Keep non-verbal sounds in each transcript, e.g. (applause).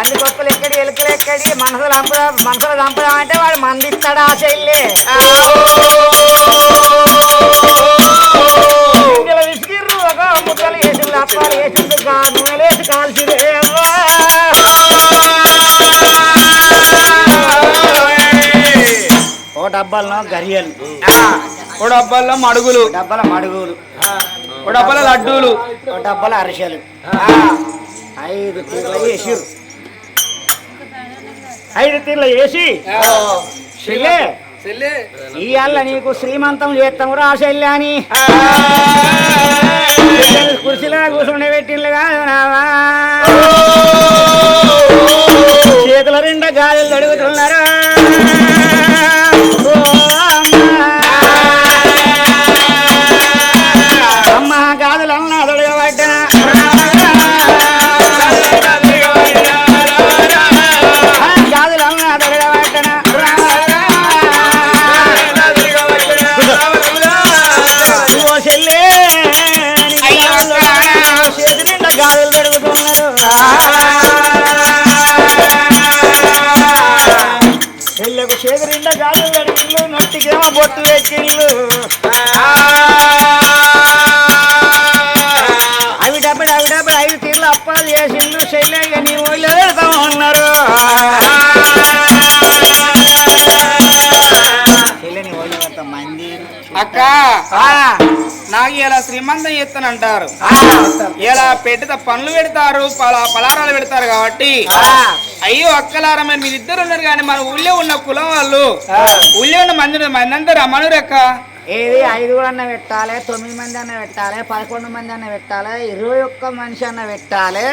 పంది కొక్కలు ఎక్కడి ఎలుకలు ఎక్కడి? మనసులు చంపుదా మనసులు చంపుదాం అంటే వాడు మంది ఇస్తాడా ఆ చెల్లి విసిగిర్రు ఒక ముక్కలు వేసిండు అప్పాలు వేసిండు గా నూనెలేసి కాల్చిరే ఓ డబ్బాలను గరియలు. ఓ డబ్బాల్లో మడుగులు. డబ్బాల మడుగులు. ఓ డబ్బాల లడ్డూలు. ఓ డబ్బాల అరిసెలు. ఐదు వేసిర్రు. ఐదు తీర్ల వేసి చెల్లే ఇవాళ నీకు శ్రీమంతం చేస్తాము రా అని కుర్చీలో కూర్చుండే కాదు నావా. చేతుల నిండా గాజులు అడుగుతున్నారు నాకు ఇలా శ్రీమంతం చేస్తానంటారు ఆ, ఇలా పెడితే పనులు పెడతారు పలా పలారాలు పెడతారు కాబట్టి. అయ్యో అక్కలారా మరి మీరు ఇద్దరు ఉన్నారు కానీ మన ఊళ్ళో ఉన్న కులం వాళ్ళు. ఊళ్ళో ఉన్న మంది మంది అంతా మనూరు అక్క. ఏది? ఐదుగురు అన్న పెట్టాలి తొమ్మిది మంది అన్న పెట్టాలి పదకొండు మంది అన్న పెట్టాలి ఇరవై ఒక్క మనిషి అన్న పెట్టాలి.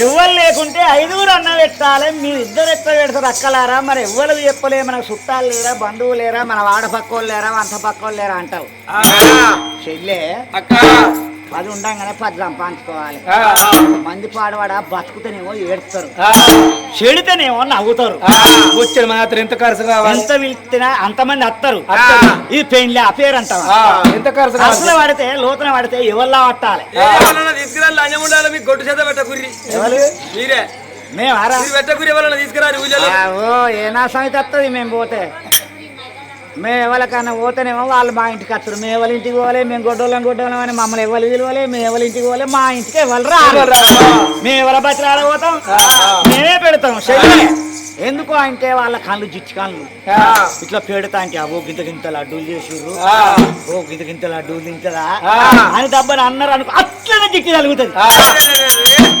ఎవ్వరు లేకుంటే ఐదుగురు అన్న పెట్టాలి. మీరు ఇద్దరు ఎట్లా పెడతారు? అక్కలారా? మరి ఎవ్వరు చెప్పలే మనకు చుట్టాలు లేరా? బంధువులు లేరా? మన వాడ పక్కోళ్ళు లేరా? వంట పక్కోళ్ళు లేరా? అంటావు. చెల్లె. అక్క. పది ఉండంగానే పది సంపాదించుకోవాలి. మంది పాడవాడ బతుకుతేనేమో ఏడుస్తారు. చెడితేనేమో నవ్వుతారు. వచ్చాడు మాత్రం ఎంత ఖర్చు కావాలి? ఎంత పిలిచినా అంతమంది అత్తరు. ఇది పెయిన్లే ఆ పేరు అంటావా? ఆ, ఎంత ఖర్చు అసలు పడితే లోతున పడితే ఎవరిలా పట్టాలి? తీసుకురాలి లంచం ఉండాలి మీకు గొడ్డు చేత పెట్టకుర్రి. ఎవరు? మీరే. మేము పెట్టకుర్రి ఎవరన్నా తీసుకురారు ఊళ్ళో ఆ, ఓ ఏ నా సంగతి వస్తుంది మేము పోతే? మేము ఎవరికన్నా పోతేనేమో వాళ్ళు మా ఇంటికి వస్తారు. మేము ఎవరి ఇంటికి పోవాలి మేము గొడ్డోళ్ళం గొడ్డోళ్ళం అని మమ్మల్ని ఎవరు పిలవాలి మేము ఎవరి ఇంటికి పోవాలి మా ఇంటికి ఎవరు రారు. మేము ఎవరి పోతాం మేమే పెడతాం. ఎందుకు అంటే వాళ్ళ కళ్ళు జిచ్చి కళ్ళు ఇట్లా పెడతా అంటే ఓ గింత గింత లడ్డూలు చేసిర్రు. ఓ గింత గింత లడ్డూలు తింటదా? అని దబ్బని అన్నారు అనుకో అట్లనే జిట్టి తలుగుతుంది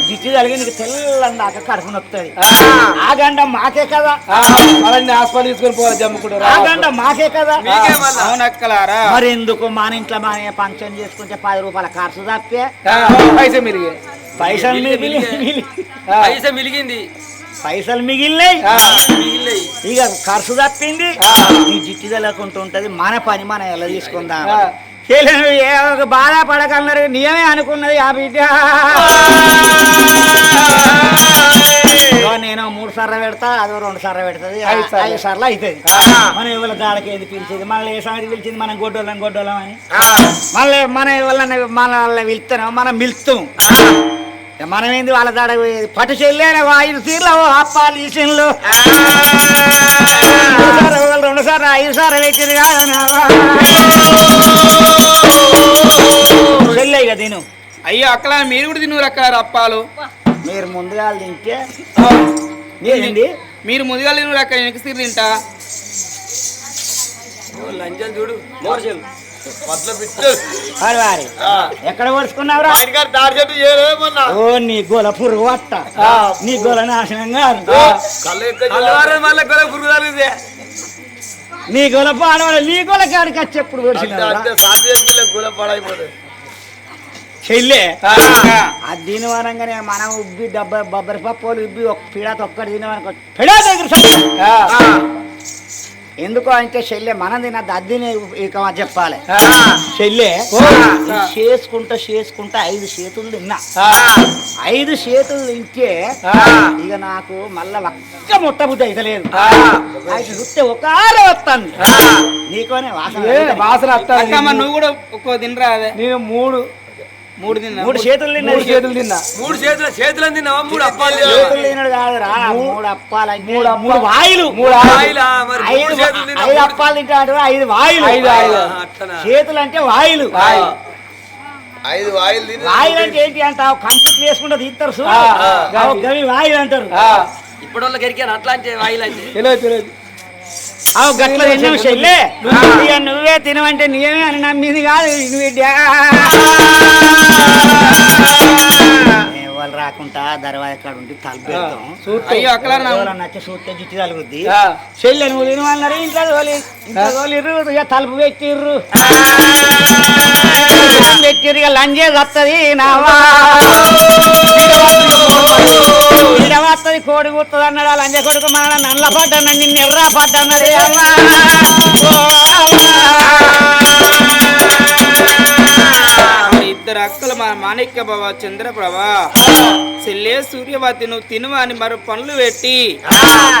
జిట్టి తలిగి నీకు తెల్లని దాకా కడుపు నొప్పుతుంది ఆ. గంట మాకే కదా. వాళ్ళని హాస్పిటల్ తీసుకొని పోవాలి జమ్ముకుంటారు ఆ గంట మాకే కదా. అవునక్కలారా? మరి ఎందుకు మన ఇంట్లో మన ఫంక్షన్ చేసుకుంటే పది రూపాయల ఖర్చు తప్పే? పైసే మిరిగే పైసలు పైసా మిలిగింది. పైసలు మిగిలినాయి. ఇక ఖర్చు తప్పింది. నీ జిట్టి తెలకుంటూ ఉంటది. మన పని మనం ఎలా తీసుకుందాం ఒక బాధపడకన్నారు నియమే అనుకున్నది ఆ బిడ్డ. నేను మూడు సార్లు పెడతా అదో రెండు సార్లు పెడుతుంది. ఐదు సార్లు. అవుతుంది మనం ఎవరి గాడికి ఏది పిలిచేది? మళ్ళీ ఏ సంగతి పిలిచింది? మనం గొడ్డోళ్ళం గొడ్డోళ్ళం అని మళ్ళీ మన ఎవరిని మన వాళ్ళని పిలుస్తాం మనం పిలుస్తాం ఇక మనం ఏంది వాళ్ళ దాడ పోయేది పట్టు చెల్లెన ఐదు తీర్లు అప్పాలు రెండు సార్లు ఐదు సార్లు చెల్లె ఇక తిను. అయ్యో అక్కల మీరు కూడా తిన్నారు అక్క అప్పాలు? మీరు ముందుగా తింటే మీరు ముందుగా తిన్నారు అక్క నేను ఎక్కి తింటా. లంచం చూడు మోర్చలు వారి వారి. ఎక్కడ పడుచుకున్నావురా ఓ నీ గోల పురుగు పట్ట నీ గోల నాశనం కాదు. నీ పాడవాడు నీ గోల కాడికి వచ్చి ఎప్పుడు చెల్లె దీని వరంగానే మనం ఉబ్బి డబ్బ బొబ్బరి పప్పులు ఉబ్బి ఒక పిడాత ఒక్కటి తినవనుకో పిడా దగ్గర ఎందుకు అంటే చెల్లె మనం తినద్దు అద్దిని ఇక చెప్పాలి. ఆ, చెల్లె ఆ. ఇది చేసుకుంటా చేసుకుంటా ఐదు చేతులు తిన్నా. ఆ, ఐదు చేతులు తింటే. ఇక నాకు మళ్ళా ఒక్క ముట్ట బుద్ధి అయితే లేదు. ఆ. అయితే చూస్తే ఒక ఆరే వస్తుంది నీకోనే వాసన వాసన నువ్వు కూడా ఒక్కో తినరా అదే? నేను మూడు. మూడు తిన్నా. మూడు చేతులు మూడు తిన్నది చేతులు తిన్నా. మూడు చేతుల చేతులు తిన్నావా మూడు అప్పాలు చేతులు తినడు కాదురా. మూడు అప్పాలు మూడు మూడు వాయిలు. మూడు ఐదు ఐదు అప్పాలు తింటాడు ఐదు వాయిలు. ఐదు. అట్లనా? చేతులు అంటే వాయిలు. ఐదు తిని వాయిలు అంటే ఏంటి అంటావు? కంచుట్లు వేసుకుంటే తీస్తారు గవి వాయిలు అంటారు. ఇప్పుడు వాళ్ళకి ఎరికాను అట్లాంటి వాయిల్ అంటే? తెలియదు తెలియదు అవు గట్ల తిన్నావు చెల్లె. ఇక నువ్వే తినవంటే నీవే అని నమ్మింది కాదు ఇది వాళ్ళు రాకుండా దర్వాజ కాడ ఉండి అయ్యో అక్కడ నచ్చ చూస్తే జిట్టి తలుగుద్ది? ఇంట్లో తోలి ఇంట్లో తోలిర్రు ఇక తలుపు పెట్టిర్రు. పెట్టిర్రు ఇక లంజే వస్తుంది నావా వస్తుంది కోడి గుర్తుంది అన్నాడు ఆ లంజ కొడుకు మన నల్ల పడ్డాను నిన్ను ఎర్ర పడ్డన్నది అమ్మా. అక్కల మన మాణిక్య బాబా చంద్రప్రభ. చెల్లే సూర్యవతి నువ్వు తిను అని మరో పనులు పెట్టి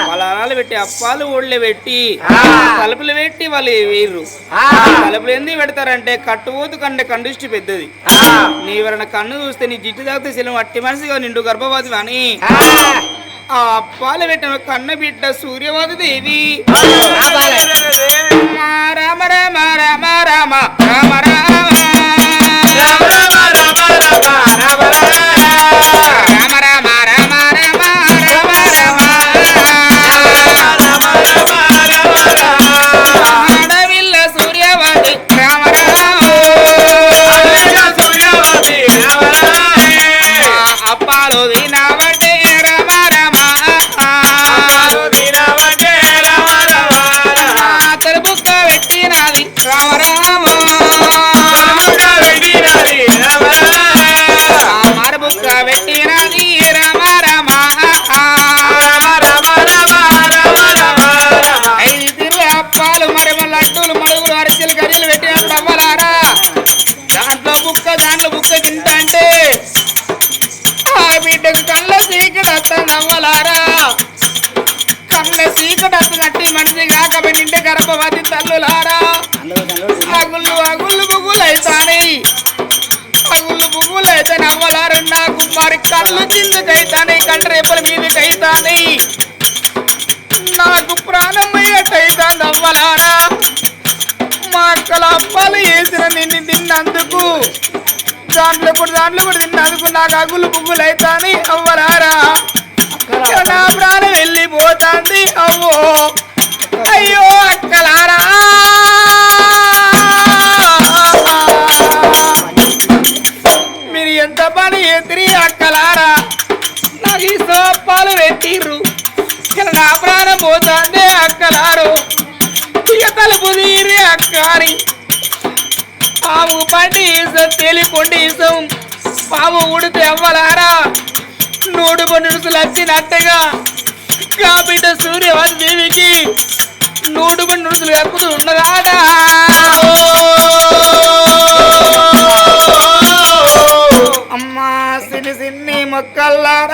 వాళ్ళ అనాలు పెట్టి అప్పాలు ఓళ్ళే పెట్టి తలుపులు పెట్టి వాళ్ళు వేయరు. తలుపులు ఎందుకు పెడతారంటే కట్టుపోతు కంటే కండిష్టి పెద్దది. నీ ఎవరైనా కన్ను చూస్తే నీ జిట్టు తాగితే శిలం అట్టి మనిషిగా నిండు గర్భవతి అని. ఆ అప్పాలు పెట్టిన కన్న బిడ్డ సూర్యవతి దేవి. రామ రామ రామ రామ రామ రామ రామ. Bye. కిందకైతాయి కంటి నాకు ప్రాణం అయ్యటైతాంది మా అక్కల అప్పాలు వేసిన నిన్ను తిన్నందుకు దాంట్లో కూడా దాంట్లో కూడా తిన్నందుకు నాకు అగులు బుగ్గులు అవుతాని అవ్వరారా నా ప్రాణం వెళ్ళిపోతాంది అవ్వో. అయ్యో అక్కలారా. అక్కలారు ఇక తలుపు తీరి అక్కారి. పాము పండి తేలికొండి ఈసం పాము ఉడితే అవ్వలారా? నోడు నిడుసులు వచ్చినట్టుగా కాబట్టి సూర్య సూర్యవతి దేవికి నూడుగు నిడుసులు కప్పుతూ ఉన్నదాడా? అమ్మా సిని సిన్ని మొక్కల్లారా?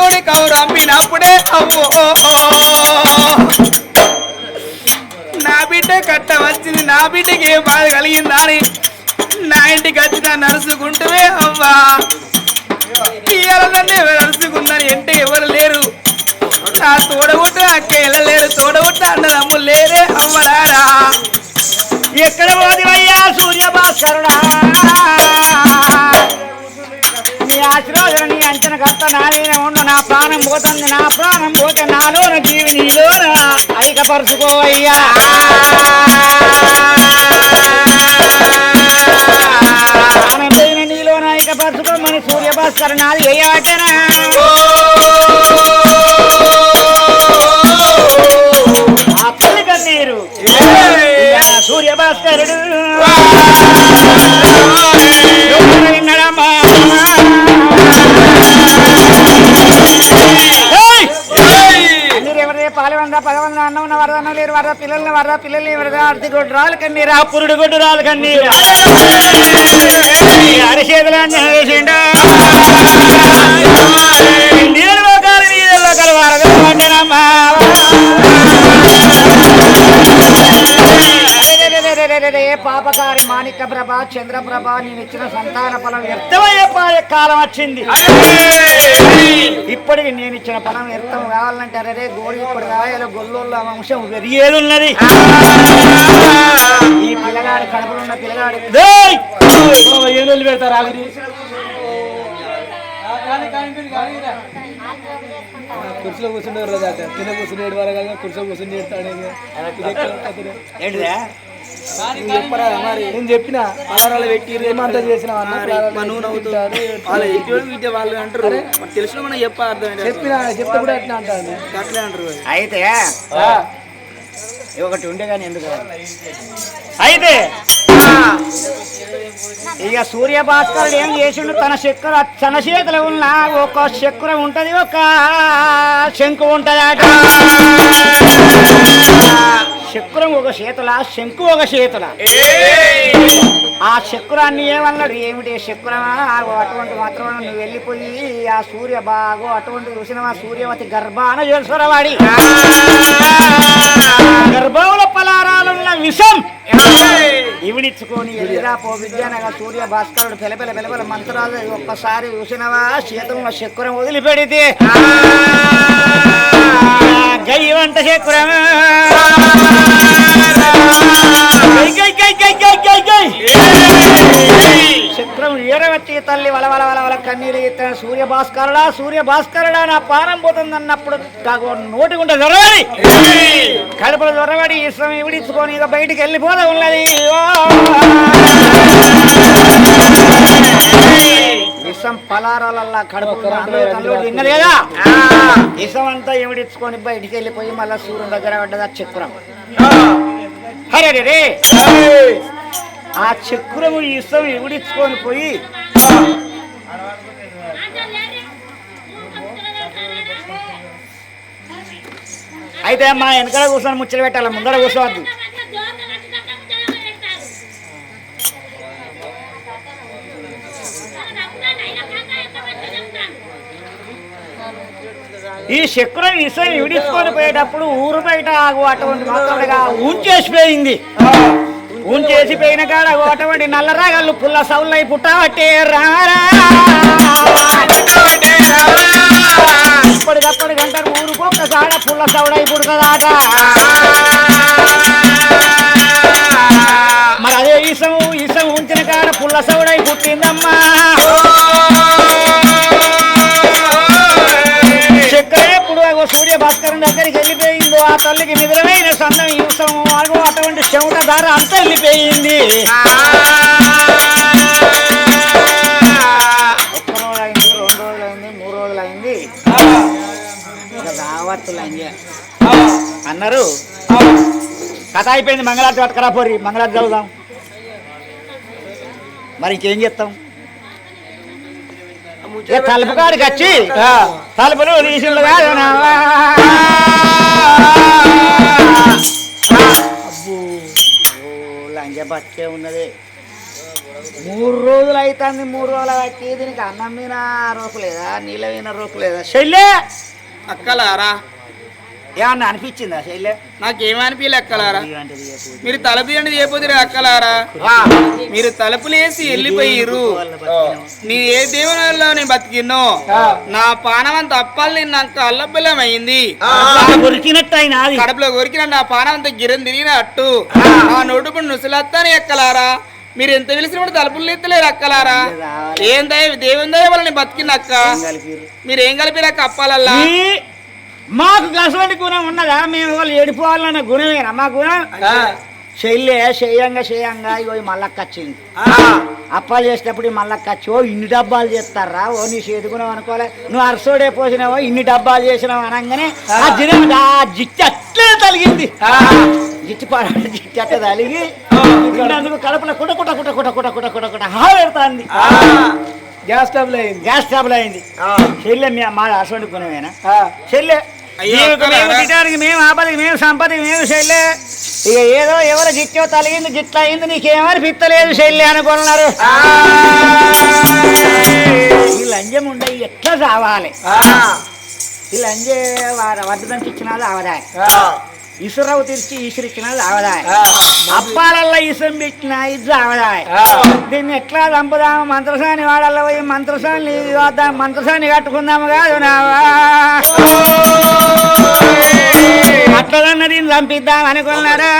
కాకితోడి కౌరు అమ్మినప్పుడే అవ్వో నా బిడ్డ కట్ట వచ్చింది నా బిడ్డకి ఏ బాధ కలిగిందా అని నా ఇంటికి వచ్చిన నా అవ్వా! ఇవాళ నన్ను అంటే ఎవరు లేరు. నా తోడగుట్ట అక్క లేరు తోడగుట్ట అన్నదమ్ములు లేరే అవ్వరారా ఎక్కడ పోదివయ్యా సూర్య భాస్కరుడా ఆశీర్వాదం నీ అంచన కర్త నా మీద ఉండు నా ప్రాణం పోతుంది నా ప్రాణం పోతే నాలోన జీవి నీలోన ఐకపరుచుకోవయ్యా ప్రాణం పోయిన నీలోన ఐకపరుచుకోమని సూర్య భాస్కర్ నాది కన్నీరు ఇయ్యా పదవంద అన్నం ఉన్న వరదన్న లేరు వరద పిల్లల్ని వరద పిల్లల్ని వరద అర్ధి గొడ్డు రాలు కన్నీరు. పురుడు గొడ్డు రాలు కన్నీరు. అరిచేతులు చేసిండా నీళ్ళు లోకాలు నీళ్ళు లోకాలు వరద అరెరెరెరెరెరెరె, పాపకారి మాణిక్య ప్రభ చంద్రప్రభ నేను ఇచ్చిన సంతాన ఫలం వ్యర్థమయ్యే పాయ కాలం వచ్చింది? ఇప్పటికి నేను ఇచ్చిన ఫలం వ్యర్థం కావాలంటే అరే గోడి ఇప్పుడు కాయలు గొల్లోళ్ళ వంశం వెరియేలున్నది ఈ పిల్లగాడి కడుపులో ఉన్న పిల్లగాడి! ఏనుగులు పెడతారు కుర్చీలో కూర్చుంటారు రోజు అక్కడ కింద కూర్చుని ఏడు వరకు కదా కుర్చీలో కూర్చుని ఏడుతాడు నేను చెప్పిన పలారాలు పెట్టి రేమంతా చేసిన వాళ్ళ అంటారు. మరి తెలిసిన మనం చెప్ప అర్థం చెప్పిన చెప్తే కూడా ఎట్లా అంటాను అట్లే అంటారు అయితే ఒకటి ఉండే కానీ ఎందుకు? అయితే. ఇక సూర్య భాస్కరుడు ఏం చేసిండు? తన చక్కెర తన చేతిలో ఉన్న ఒక చక్కెర ఉంటది ఒక శంకు ఉంటది అట చక్రం ఒక చేతుల శంకు ఒక చేతుల. ఆ చక్రాన్ని ఏమన్నాడు? ఏమిటి చక్రమా ఆగో అటువంటి మాత్రం నువ్వు వెళ్ళిపోయి ఆ సూర్య బాగో అటువంటి చూసిన ఆ సూర్యవతి గర్భాన చేస్తున్నవాడి గర్భంలో పలారాలున్న విషం. ఇవిడిచ్చుకొని ఎదురా పో సూర్య భాస్కరుడు పెలపెల పెలపెల మంత్రాలు ఒక్కసారి చూసినవా? శీతంలో చక్రం వదిలిపెడితే. గై వంట తల్లి వల వల వల వల కన్నీరు ఎత్తిన సూర్య భాస్కరుడా సూర్య భాస్కరుడా నా పానం పోతుందన్నప్పుడు కాకు నోటి గుంట దొరవడి కడుపులో దొరవడి ఇష్టం ఇవిడించుకొని ఇక బయటికి వెళ్ళిపోదా ఉన్నది. ఓ! విషం పలారాలల్లా కడుపు కళ్ళు తిన్నది కదా? విషం అంతా ఇవిడించుకొని బయటికి వెళ్ళిపోయి మళ్ళా సూర్యుని దగ్గర పడ్డది ఆ చక్రం. హరే రే ఆ చక్రము ఇష్టం ఇవిడించుకొని పోయి అయితే మా వెనకాల కూర్చొని ముచ్చట పెట్టాలి? ముందర కూర్చోవద్దు. ఈ శక్రం ఇష్టం విడిచుకొని పోయేటప్పుడు ఊరు బయట ఆగు అటువంటి మాత్రమే ఊంచేసిపోయింది ఊంచేసిపోయిన కాడ ఆగు అటువంటి నల్లరాగళ్ళు పుల్ల సౌళ్ళై పుట్టబట్టే రారా ఇప్పటికప్పుడు గంటలు ఊరుకొక్కసాడ పుల్ల సౌడై పుడుతుందాట. మరి అదే ఈసం ఈసం ఉంచిన కాడ పుల్ల సౌడై పుట్టిందమ్మా. సూర్య భాస్కరం దగ్గరికి వెళ్ళిపోయిందో ఆ తల్లికి నిద్రమైన సన్నం ఈసం అగో అటువంటి చెమట ధార అంతా వెళ్ళిపోయింది ఒక్క రోజు అయింది రెండు రోజులు అయింది మూడు రోజులు అయింది ఇక రావత్తులు అయింది అన్నారు. కథ అయిపోయింది మంగళారతి పట్టుకరా పోరి మంగళారతి చదువుదాం. మరి ఇంకేం చేస్తాం? తలుపు కాడికి వచ్చి? తలుపులు తీసిండు కాదు లంజ బతికే ఉన్నది. మూడు రోజులు అవుతుంది మూడు రోజులు బట్టి దీనికి అన్నం మీద రోకు లేదా నీళ్ళ మీద రోకు లేదా? చెల్లె! అక్కలారా? ఏమన్నా అనిపించిందా శైలే నాకేమనిపించలే అక్కలారా. మీరు తలుపు తీయండి చేయపోతే అక్కలారా? మీరు తలుపులేసి వెళ్ళిపోయిర్రు. నీ ఏ దేవునిలో నేను బతికిన్నో? నా పానం అంత అప్పాలు తిన్నాక అల్లబెల్లం అయింది కడుపులో కొరికిన నా పానం అంత గిరం తిరిగినట్టు ఆ. నోటుపుడు నుసలత్తానే ఎక్కలారా మీరు ఎంత పిలిచిన కూడా తలుపులు ఎత్తలేరు అక్కలారా? ఏం దయ దేవుని దయ వల్ల నేను కలిపిర్రు. మీరు ఏం కలిపిరు అక్క అప్పాలల్లా? ఈ మాకు గసవంటి గుణం ఉన్నదా? మేము వాళ్ళు ఏడిపోవాలన్న గుణమేనా? మా గుణం? శైలే చేయంగా చేయంగా ఇగో మల్లక్క వచ్చింది. అప్పాలు చేసేటప్పుడు మల్లక్క వచ్చి ఓ ఇన్ని డబ్బాలు చేస్తారా? ఓ నీ చేదుకున్నావు అనుకోలే. నువ్వు అరసోడే పోసినావో? ఇన్ని డబ్బాలు చేసినావు? అనగానే ఆ. జిరం ఆ జిట్టి అట్లే తలిగింది. జిట్టి పాడ జిట్టి అట్లా తలిగి అందుకు కడుపులో కుట కుట కుట కుట కుట కుట కుట కుట హా పెడతాంది. గ్యాస్ స్టవ్ అయింది గ్యాస్ ట్రబుల్ అయింది చెల్లె మీ ఆ. చెల్లె మేము? తినడానికి మేము ఆపదకి మేము సంపదకి మేము చెల్లె ఇక ఏదో ఎవరో జిట్టో తలిగింది గిట్ల అయింది నీకేమని పిత్తలేదు చెల్లె అనుకున్నారు. ఈ లంజం ఉండే ఎట్లా రావాలి ఈ లంజే వడ్డదంచి ఇచ్చినది అవదాయ ఇసురవు తెరిచి ఈసురిచ్చినది అవదాయ అప్పాలల్లో ఇసం పెట్టిన ఇది అవదాయ దీన్ని ఎట్లా చంపుదాము? మంత్రసాని వాడల్లో పోయి మంత్రసాని వద్దాం మంత్రసాని కట్టుకుందాము కాదు నావా అట్లదన్న దీన్ని చంపిద్దాం అనుకున్నారా.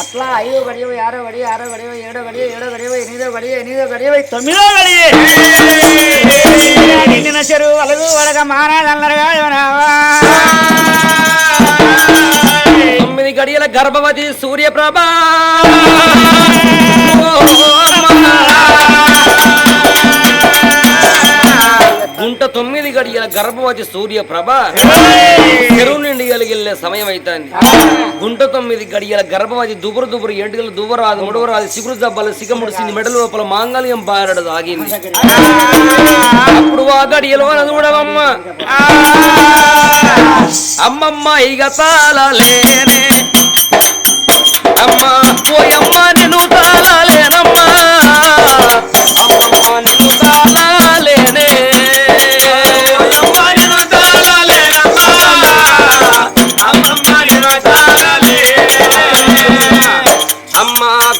అట్లా ఐదో గడియో ఆరో గడియ ఆరో గడియ ఏడో ಐದೋ ಗಡಿಯ ಐದೋ ಗಡಿಯ వడగ తొమ్మిది గడియల గర్భవతి సూర్యప్రభా. (laughs) తొమ్మిది గడియల గర్భవతి సూర్యప్రభ చెరువు నుండి కలిగిల్లే సమయం అవుతుంది గుంట తొమ్మిది గడియల గర్భవతి దుబురు దుబురు ఎంటుకలు దువ్వరాదు ముడవరాదు సిగురు దబ్బలు సిగముడు సిని మెడ లోపల మాంగళ్యం బారడు ఆగింది అప్పుడు ఆ గడియలో చూడవమ్మ అమ్మమ్మ ఇక తాళలేనే. అమ్మ పోయమ్మ నేను తాళలేనమ్మా. అమ్మమ్మ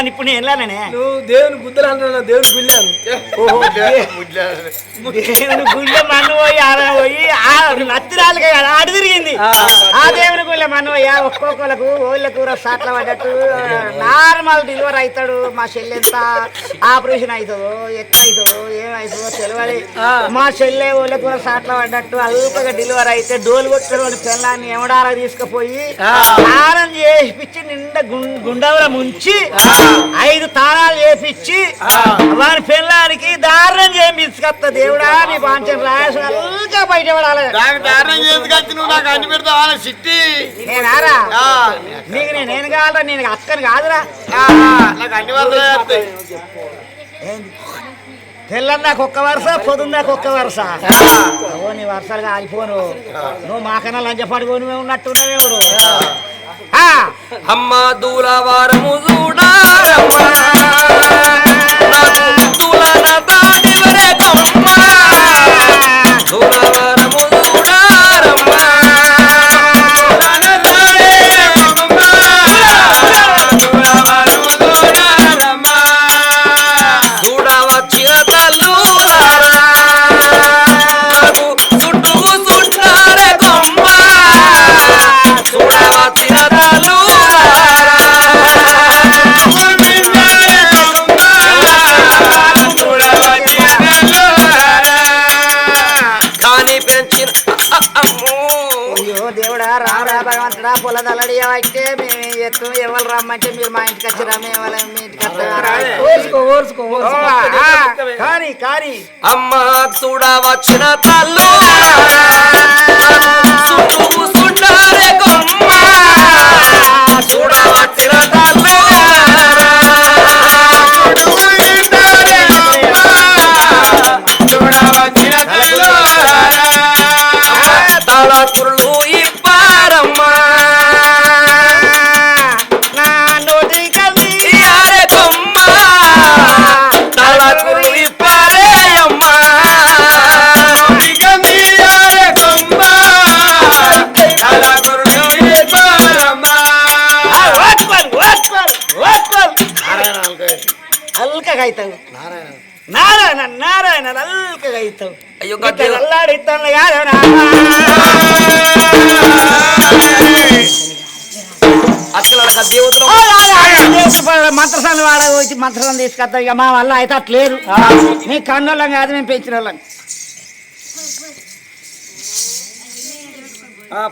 మరి ఇప్పుడు నేను వెళ్ళాననే. నువ్వు దేవుని గుద్దలు అంటున్నావు దేవుని గుళ్ళాను ఓహో దేవుని గుళ్ళ మన్ను పోయి ఆడ పోయి ఆ నత్తిరాలుగా ఆడి తిరిగింది. ఆ. దేవుని గుళ్ళ మన్ను పోయి ఒక్కొక్కలకు ఓళ్ళ కూర సాట్ల పడ్డట్టు నార్మల్ డెలివరీ అవుతాడు మా చెల్లె ఎంత ఆపరేషన్ అవుతుందో ఎట్లా అవుతుందో ఏమవుతుందో తెలియాలి మా చెల్లె ఓళ్ళ కూర సాట్ల పడ్డట్టు అల్పగా డెలివరీ అయితే డోలు కొట్టిన పిల్లాన్ని ఎవడారా తీసుకుపోయి స్నానం చేపిచ్చి నిండా గుండవల ముంచి ఐదు తాళాలు చేపించి వారి పిల్లానికి దారుణం చేయించుకొస్తా దేవుడా నీ పాంచం రాయసంగా బయట పడాలి నాకు దారుణం చేసుకొచ్చి నువ్వు నాకు అన్ని పెడతావా? సిట్టి. నేనారా నీకు నేను కావాలరా? నేను అక్కని కాదురా. నాకు అన్ని ఒక్క వరుస పొద్దున్న నాకు ఒక్క వరుస ఓ నీ వరుసలుగా ఆగిపోను నువ్వు మాకన్నా లంచ పడుకొని ఉన్నట్టున్నావేవుడు అమ్మ దూలవారము చూడారమ్మా. రమ్మంటే మీరు మా ఇంటికి వచ్చిరా మేము ఎవరు మీ ఇంటికి కానీ కానీ. అమ్మ చూడ వచ్చిన తల్లు మంత్రసాన్ని వాడ వచ్చి మంత్రసాన్ని తీసుకొస్తాం. ఇక మా వల్ల అయితే అట్లేదు మీ కన్నోళ్ళం కాదు మేము పెంచిన వాళ్ళం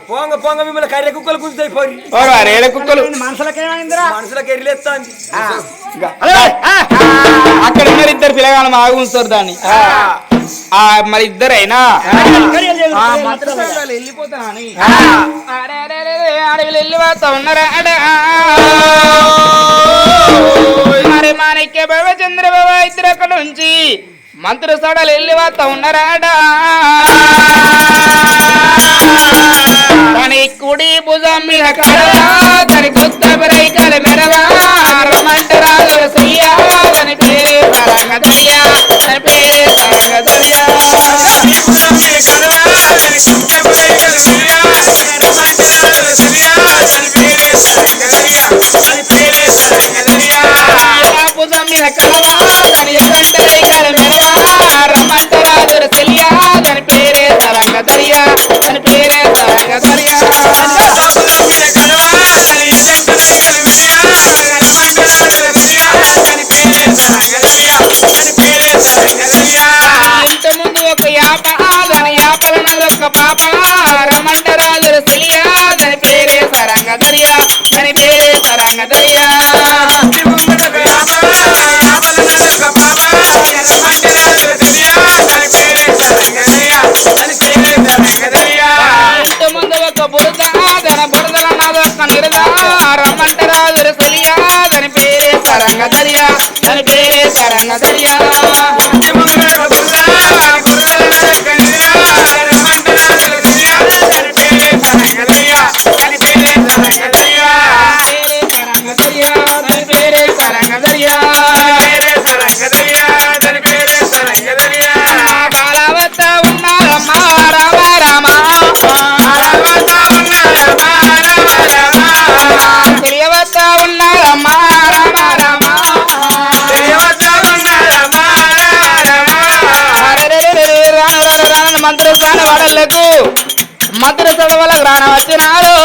పోంగ పోంగ మిమ్మల్ని కర్రె కుక్కలు కుదుతాయి పోయి రేడ కుక్కలు? మనసులకేమైందిరా? మనుషులకు ఎరిలేస్తాంది అక్కడ ఉన్నారు ఇద్దరు పిల్లగాళ్ళు ఆగి ఉంచుతారు దాన్ని. ఆ. మరి ఇద్దరైనా? వెళ్ళిపోతానా అని. అడవిలు ఉన్నారా? మరి మాణిక్య బాబా చంద్ర బాబా ఇద్దరు అక్కడ మంత్రి మంత్రసాడలు వెళ్ళి వస్తా ఉన్నారాడా? తన కుడి భుజం మీద కడవా దాని కొత్త బరైకల మెడవా రమంటరాలు సయ్యా తన పేరే సరంగదయ్యా సరంగ దరియా దాని పేరే సరంగ దరియా మంత్రస్థాన వాడలకు మంత్రస్థాన వాళ్ళకు రాణ వచ్చినారు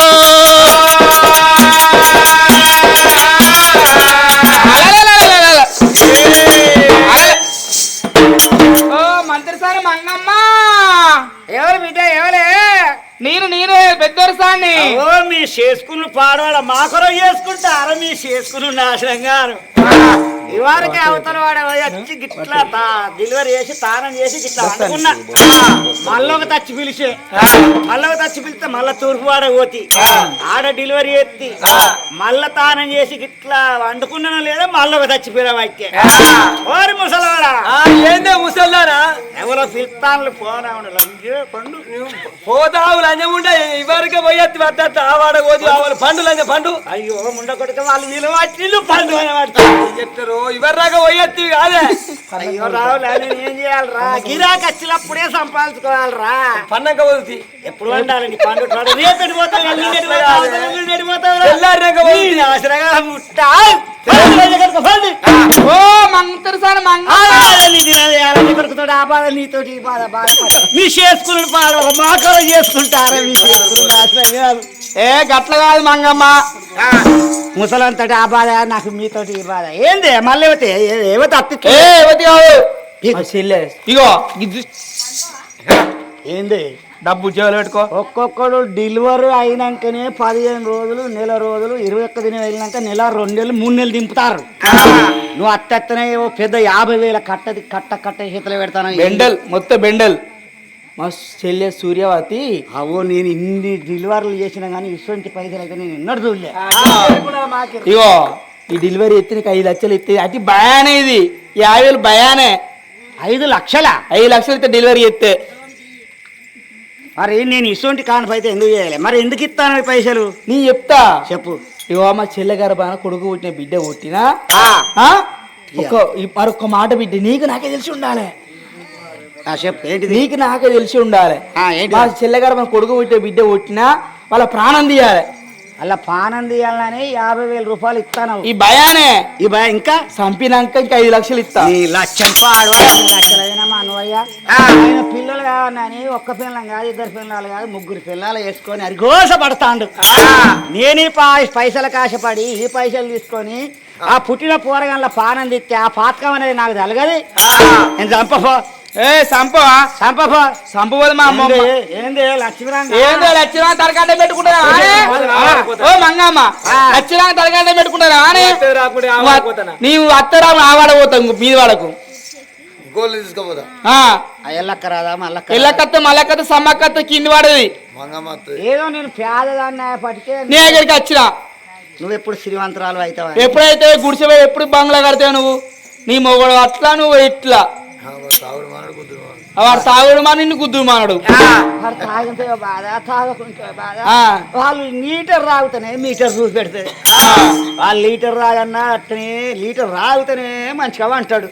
ఓ మంత్రస్థాన మంగమ్మ. ఎవరు బిడ్డ ఎవరే? నేను నేనే పెద్దోరసాన్ని. ఓ మీ చేసుకుని పాడవాడ మాకొర చేసుకుంటారా మీ చేసుకుని నాశనం గారు. ఇవారికి అవతల వాడు వచ్చి గిట్లా డెలివరీ చేసి తానం చేసి గిట్లా అనుకున్నా. మళ్ళీ ఒక తచ్చి పిలిచే. మళ్ళీ ఒక తచ్చి పిలిస్తే మళ్ళా తూర్పు వాడ పోతి. ఆడ డెలివరీ ఎత్తి. మళ్ళా తానం చేసి గిట్లా వండుకున్నానో లేదా మళ్ళీ ఒక తచ్చి పిలవైతే. ఓరి ముసలవాడా. ఏందే ముసల్లారా ఎవరో పిలుస్తాను లంజే పండు. పోతావు లంజం ఉండే ఇవరికి పోయెత్తి పట్టద్దు ఆవాడ కోది ఆవాడు పండు లంజ పండు. అయ్యో ముండ కొడుక వాళ్ళు నిలబట్టి పండు అని చెప్తారు? ఇవరిదాకా పోయెత్తి కాదే. అయ్యో రావులే నేను ఏం చేయాలరా. గిరాకి వచ్చినప్పుడే సంపాదించుకోవాలరా. పన్నంక పోతుంది ఎప్పుడు వండాలండి పండు? రేపు ఎడిపోతావు ఎల్లుండి ఎడిపోతావు, ఓ మంగ. ఆ, బాధ నీతోటి ఈ బాధ బాధ మీ చేసుకుంటారా మీ. ఏ గట్ల కాదు మంగమ్మ. ముసలంతటి ఆ బాధ నాకు మీతోటి ఈ బాధ. ఏంది మళ్ళీ ఏవతే ఏవతే అత్తి? ఏ ఎవతి కాదు? ఇగో. ఏంది? డబ్బు జేబులో పెట్టుకో. ఒక్కొక్కడు డెలివరీ అయినాకనే పదిహేను రోజులు నెల రోజులు ఇరవై ఒక్క దినం వెళ్ళినాక నెల రెండు నెలలు మూడు నెలలు దింపుతారు. నువ్వు అత్తనే ఓ పెద్ద యాభై వేల కట్టది కట్ట కట్ట చేతిలో పెడతాను. బెండల్ మొత్తం బెండల్. మా చెల్లె సూర్యవతి అవో నేను ఇన్ని డెలివరీలు చేసినా కానీ ఇటువంటి పైసలు అయితే నేను ఎన్నడూ చూడలే. ఇగో ఈ డెలివరీ ఎత్తి నీకు ఐదు లక్షలు ఎత్తే అది భయానే ఇది. యాభై వేలు భయానే. ఐదు లక్షల? ఐదు లక్షలు ఇస్తే డెలివరీ ఎత్తే. మరి నేను ఇటువంటి కాన్ఫ్ అయితే ఎందుకు చేయాలి? మరి ఎందుకు ఇస్తాను ఈ పైసలు? నీ చెప్తా. చెప్పు. ఇగో మా చెల్లె గర్భాన కొడుకు పుట్టిన బిడ్డ పుట్టినా? మరొక మాట బిడ్డ నీకు నాకే తెలిసి ఉండాలి. చెప్పు. నీకు నాకే తెలిసి ఉండాలి. మా చెల్లె గర్భాన కొడుకు పుట్టిన బిడ్డ పుట్టినా వాళ్ళ ప్రాణం తీయాలి. అలా పానం తీయాలని యాభై వేల రూపాయలు ఇస్తాను ఈ భయానే? ఈ భయ ఇంకా? చంపినాక ఇంకా ఐదు లక్షలు ఇస్తా. నీ లక్షం మా అన్నయ్య ఆయన పిల్లలు కావాలని ఒక్క పిల్లం కాదు ఇద్దరు పిల్లలు కాదు ముగ్గురు పిల్లలు వేసుకొని అరిగోస పడతాండు. నేను ఈ పా- పైసలకు ఆశపడి ఈ పైసలు తీసుకొని ఆ పుట్టిన పోరగాళ్ళ పానం తిత్తే ఆ పాతకం అనేది నాకు తలగది. నేను చంపఫో ఏ సంపవా చంపఫో సంపవదు మా అమ్మ ఏంది లక్ష్మీరాంగ? ఏందో తలకాట పెట్టుకుంటారా ఆనే? ఓ మంగమ్మ. లక్షణం తలకాట పెట్టుకుంటారా ఆనే? నీవు అత్తరా ఆవాడబోతావు ఇంకో మీద వాడకు. గోళ్ళు తీసుకోపోదా? ఎల్లక్క రాదా మల్లక్క ఎల్లకత్త మల్లకత్త సమ్మకత్త కింది వాడది. మంగమ్మ ఏదో నేను పేదదాన్ని నీ దగ్గరికి వచ్చిన. నువ్వు ఎప్పుడు శ్రీమంతరాలు అవుతావా? ఎప్పుడైతే గుడిసె ఎప్పుడు బంగ్లా కడతావు నువ్వు? నీ మొగడు అట్లా నువ్వు ఇట్లా. వాడు తాగుడు మా నిన్ను గుద్దురు మానడు. తాగితే బాధ తాగకుంటే బాధ. ఆ. వాళ్ళు లీటర్ రాగుతానే మీటర్ చూసి పెడితే. వాళ్ళు లీటర్ రాగన్నా అట్టనే లీటర్ రాగుతానే మంచిగా అంటాడు